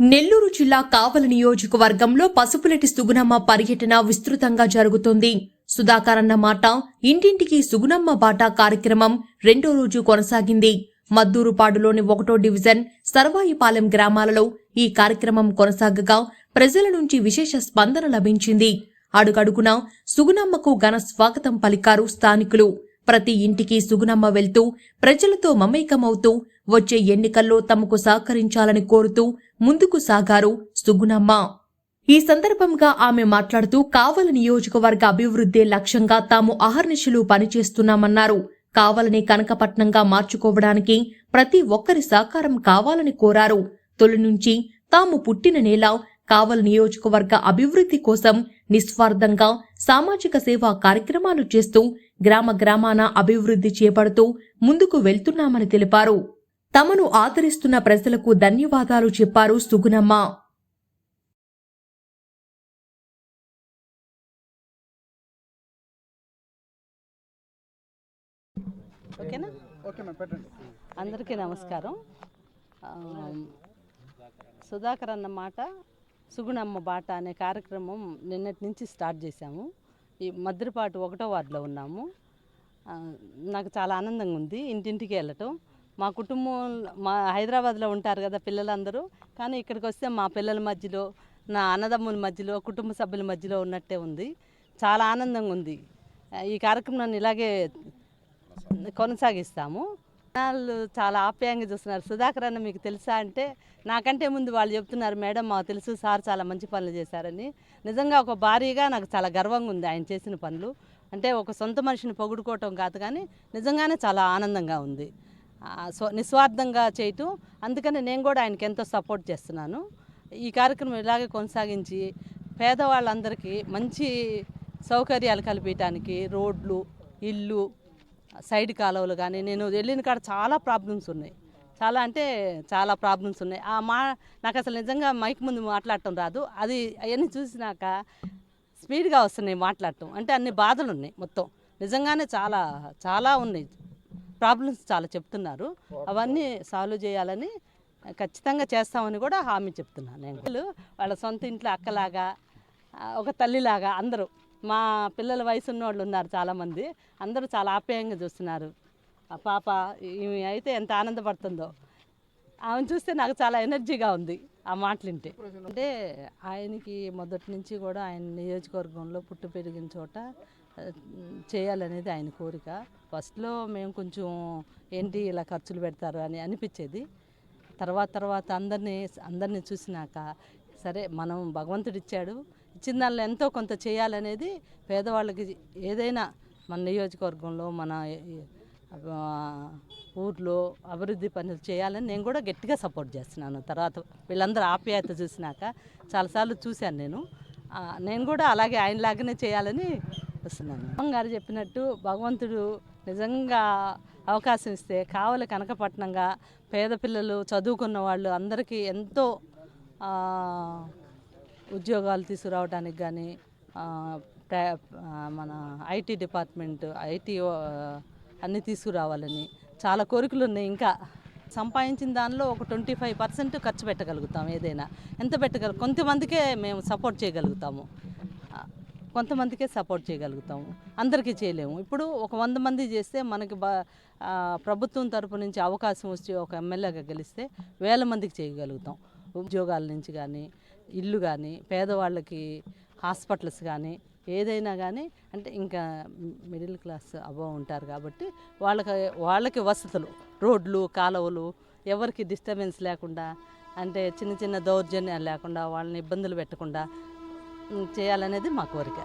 నెల్లూరు జిల్లా కావలి నియోజకవర్గంలో పసుపులెటి సుగుణమ్మ పర్యటన విస్తృతంగా జరుగుతుంది. సుధాకర్ అన్న మాట ఇంటింటికి సుగుణమ్మ బాట కార్యక్రమం రెండో రోజు కొనసాగింది. మద్దూరుపాడులోని ఒకటో డివిజన్ సర్వాయిపాలెం గ్రామాలలో ఈ కార్యక్రమం కొనసాగగా ప్రజల నుంచి విశేష స్పందన లభించింది. అడుగడుగున సుగుణమ్మకు ఘన స్వాగతం పలికారు స్థానికులు. ప్రతి ఇంటికి సుగుణమ్మ వెళ్తూ ప్రజలతో మమేకమవుతూ వచ్చే ఎన్నికల్లో తమకు సహకరించాలని కోరుతూ ముందుకు సాగారు సుగుణమ్మ. ఈ సందర్భంగా ఆమె మాట్లాడుతూ కావల నియోజకవర్గ అభివృద్ధి లక్ష్యంగా తాము అహర్నిశలు పనిచేస్తున్నామన్నారు. కావలని కనకపట్నంగా మార్చుకోవడానికి ప్రతి ఒక్కరి సహకారం కావాలని కోరారు. తొలి నుంచి తాము పుట్టిన నేల కావల్ నియోజకవర్గ అభివృద్ధి కోసం నిస్వార్థంగా సామాజిక సేవా కార్యక్రమాలు చేస్తూ గ్రామ గ్రామాన అభివృద్ధి చేపడుతూ ముందుకు వెళ్తున్నామని తెలిపారు. తమను ఆదరిస్తున్న ప్రజలకు ధన్యవాదాలు చెప్పారు సుగుణమ్మ. ఓకేనా? అందరికీ నమస్కారం. సుధాకర్ అన్న మాట సుగుణమ్మ బాట అనే కార్యక్రమం నిన్నటి నుంచి స్టార్ట్ చేశాము. ఈ మద్దిరిపాటు ఒకటో వార్డులో ఉన్నాము. నాకు చాలా ఆనందంగా ఉంది. ఇంటింటికి వెళ్ళటం. మా కుటుంబం మా హైదరాబాద్లో ఉంటారు కదా పిల్లలందరూ. కానీ ఇక్కడికి వస్తే మా పిల్లల మధ్యలో నా అన్నదమ్ముల మధ్యలో కుటుంబ సభ్యుల మధ్యలో ఉన్నట్టే ఉంది. చాలా ఆనందంగా ఉంది. ఈ కార్యక్రమాన్ని ఇలాగే కొనసాగిస్తాము. వాళ్ళు చాలా ఆప్యాయంగా చూస్తున్నారు. సుధాకర్ అన్న మీకు తెలుసా అంటే నాకంటే ముందు వాళ్ళు చెప్తున్నారు మేడం మాకు తెలుసు సార్ చాలా మంచి పనులు చేశారని. నిజంగా ఒక భారీగా నాకు చాలా గర్వంగా ఉంది ఆయన చేసిన పనులు. అంటే ఒక సొంత మనిషిని పొగుడుకోవటం కాదు కానీ నిజంగానే చాలా ఆనందంగా ఉంది. ఆ, నిస్వార్థంగా చేయటం అందుకని నేను కూడా ఆయనకి ఎంతో సపోర్ట్ చేస్తున్నాను. ఈ కార్యక్రమం ఇలాగే కొనసాగించి పేదవాళ్ళందరికీ మంచి సౌకర్యాలు కల్పించడానికి రోడ్లు ఇల్లు సైడ్ కాలువలు కానీ నేను వెళ్ళిన కాడ చాలా ప్రాబ్లమ్స్ ఉన్నాయి. చాలా అంటే చాలా ప్రాబ్లమ్స్ ఉన్నాయి. ఆ మా నాకు అసలు నిజంగా మైక్ ముందు మాట్లాడటం రాదు. అది అవన్నీ చూసినాక స్పీడ్గా వస్తున్నాయి మాట్లాడటం. అంటే అన్ని బాధలు ఉన్నాయి మొత్తం. నిజంగానే చాలా చాలా ఉన్నాయి. ప్రాబ్లమ్స్ చాలా చెప్తున్నారు. అవన్నీ సాల్వ్ చేయాలని ఖచ్చితంగా చేస్తామని కూడా హామీ చెప్తున్నాను నేను. వాళ్ళు వాళ్ళ సొంత ఇంట్లో అక్కలాగా ఒక తల్లిలాగా అందరూ మా పిల్లల వయసు ఉన్న వాళ్ళు ఉన్నారు చాలామంది అందరూ చాలా ఆప్యాయంగా చూస్తున్నారు. ఆ పాప ఈమె అయితే ఎంత ఆనందపడుతుందో. ఆమెను చూస్తే నాకు చాలా ఎనర్జీగా ఉంది ఆ మాటలు వింటే అంటే ఆయనకి మొదటి నుంచి కూడా ఆయన నియోజకవర్గంలో పుట్టు పెరిగిన చోట చేయాలనేది ఆయన కోరిక. ఫస్ట్లో మేము కొంచెం ఏంటి ఇలా ఖర్చులు పెడతారు అని అనిపించేది. తర్వాత తర్వాత అందరినీ అందరినీ చూసినాక సరే మనం భగవంతుడు ఇచ్చాడు. ఇచ్చిన దానిలో ఎంతో కొంత చేయాలనేది పేదవాళ్ళకి ఏదైనా మన నియోజకవర్గంలో మన ఊర్లో అభివృద్ధి పనులు చేయాలని నేను కూడా గట్టిగా సపోర్ట్ చేస్తున్నాను. తర్వాత వీళ్ళందరూ ఆప్యాయత చూసినాక చాలాసార్లు చూశాను నేను. నేను కూడా అలాగే ఆయనలాగానే చేయాలని వస్తున్నాను. అమ్మ గారు చెప్పినట్టు భగవంతుడు నిజంగా అవకాశం ఇస్తే కావలి కనకపట్నంగా పేద పిల్లలు చదువుకున్న వాళ్ళు అందరికీ ఎంతో ఉద్యోగాలు తీసుకురావడానికి కానీ మన ఐటీ డిపార్ట్మెంట్ ఐటీ అన్నీ తీసుకురావాలని. చాలా కోరికలు ఉన్నాయి. ఇంకా సంపాదించిన దానిలో ఒక ట్వంటీ ఫైవ్ పర్సెంట్ ఖర్చు పెట్టగలుగుతాం ఏదైనా. ఎంత పెట్టగల కొంతమందికే మేము సపోర్ట్ చేయగలుగుతాము. కొంతమందికే సపోర్ట్ చేయగలుగుతాము. అందరికీ చేయలేము. ఇప్పుడు ఒక వంద మంది చేస్తే మనకి బా ప్రభుత్వం తరపు నుంచి అవకాశం వచ్చి ఒక ఎమ్మెల్యేగా గెలిస్తే వేల మందికి చేయగలుగుతాం. ఉద్యోగాల నుంచి కానీ ఇల్లు కానీ పేదవాళ్ళకి హాస్పిటల్స్ కానీ ఏదైనా కానీ అంటే ఇంకా మిడిల్ క్లాస్ అబవ్ ఉంటారు కాబట్టి వాళ్ళకి వాళ్ళకి వసతులు రోడ్లు కాలువలు ఎవరికి డిస్టర్బెన్స్ లేకుండా అంటే చిన్న చిన్న దౌర్జన్యాలు లేకుండా వాళ్ళని ఇబ్బందులు పెట్టకుండా చేయాలనేది మా కోరిక.